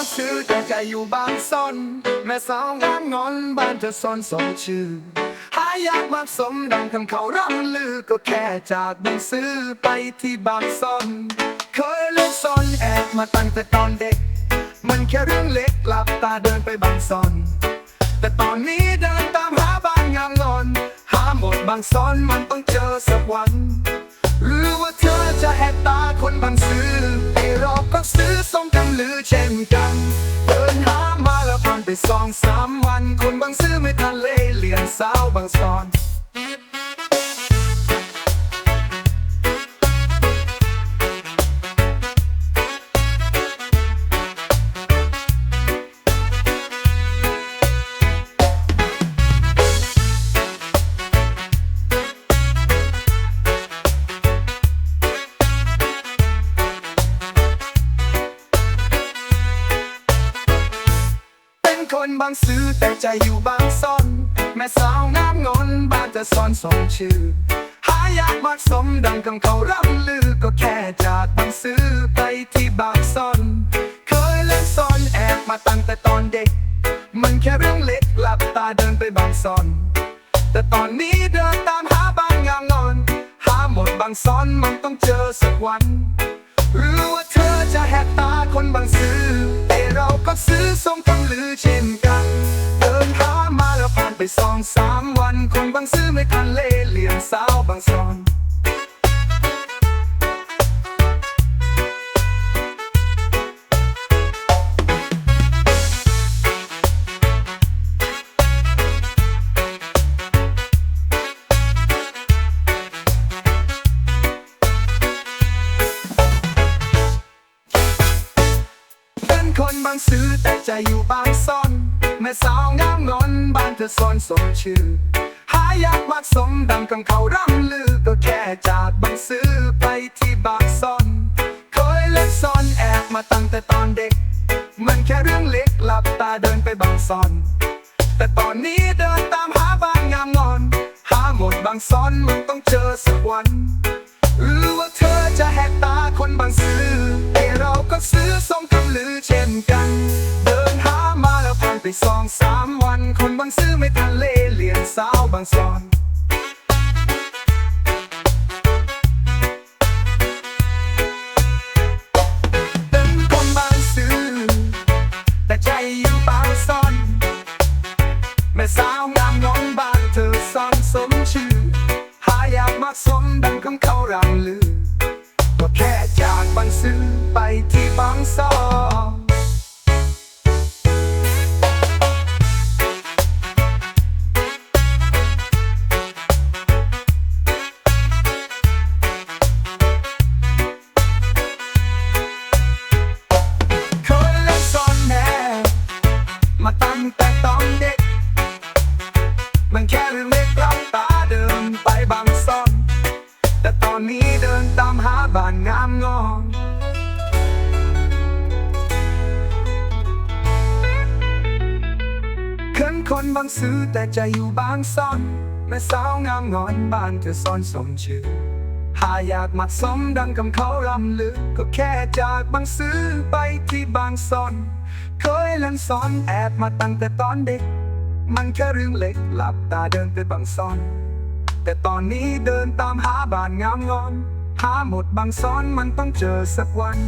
างซื้อแต่ใจอยู่บางซ่อน แม่สาวงามงอนบ้านเธอซ่อนสองชื่อ หายากมากสมดังคำเขาร่ำลือก็แค่จากบางซื้อไปที่บางซ่อน เคยเล่นซ่อนแอบมาตั้งแต่ตอนเด็ก มันแค่เรื่องเล็กหลับตาเดินไปบางซ่อน แต่ตอนนี้เดินตามหาบางงามงอน หาหมดบางซ่อนมันต้องเจอสักวัน หรือว่าเธอจะแหกตาคนบางซื้อไอ้รอบก็ซื้อือเช่นกัน เดินหามาแล้วผ่านไปสองสามวัน คนบางซื้อไม่ทันเลยเหลียนสาวบางซอน คนบางซื้อแต่ใจอยู่บางซ่อน แม่สาวงามงอนบ้านจะซ่อนสองชื่อ หายากมากสมดังคำเขาร่ำลือก็แค่จากบางซื้อไปที่บางซ่อน เคยเล่นซ่อนแอบมาตั้งแต่ตอนเด็ก มันแค่เรื่องเล็กหลับตาเดินไปบางซ่อน แต่ตอนนี้เดินตามหาบางงามงอน หาหมดบางซ่อนมันต้องเจอสักวันหรือว่าเธอจะแหกตาคนบางซื้อแต่เราก็ซื้อส่งคำลือเช่ สองสามวันคนบางซื้อไม่ทันเล่เหลี่ยมสาวบางซอน คนบางซื้อแต่ใจอยู่บางซ่อน แม่สาวงามงอนบ้านเธอซ่อนสมชื่อ หายากมากสมดังกังเขาร่ำลือ ก็แค่จากบางซื้อไปที่บางซ่อน เคยเล่นซ่อนแอบมาตั้งแต่ตอนเด็ก มันแค่เรื่องเล็กหลับตาเดินไปบางซ่อน แต่ตอนนี้เดินตามหาบางงามงอน หาหมดบางซ่อนมันต้องเจอสักวัน หรือว่าเธอจะแหกตาคนบางซื้อแต่เราก็ซื้อ ซื้อไม่ทันเล่เหลี่ยนสาวบางซอนเป็นคนบางซื้อ แต่ใจอยู่บางซ่อน แม่สาวงามงอนบ้านเธอซ่อนสมชื่อ หายากมากสมดังคำเขารำลือก็แค่จากบางซื้อไปที่บางซ่อน บางซื้อแต่ใจอยู่บางซ่อน แม่สาวงามงอนบ้านเธอซ่อนสมชื่อ หาอยากมัดสมดังคำเขารำลือก็แค่จากบางซื้อไปที่บางซ่อน เคยเล่นซ่อนแอบมาตั้งแต่ตอนเด็ก มันแค่เรื่องเล็กหลับตาเดินไปบางซ่อน แต่ตอนนี้เดินตามหาบ้านงามงอน หาหมดบางซ่อนมันต้องเจอสักวัน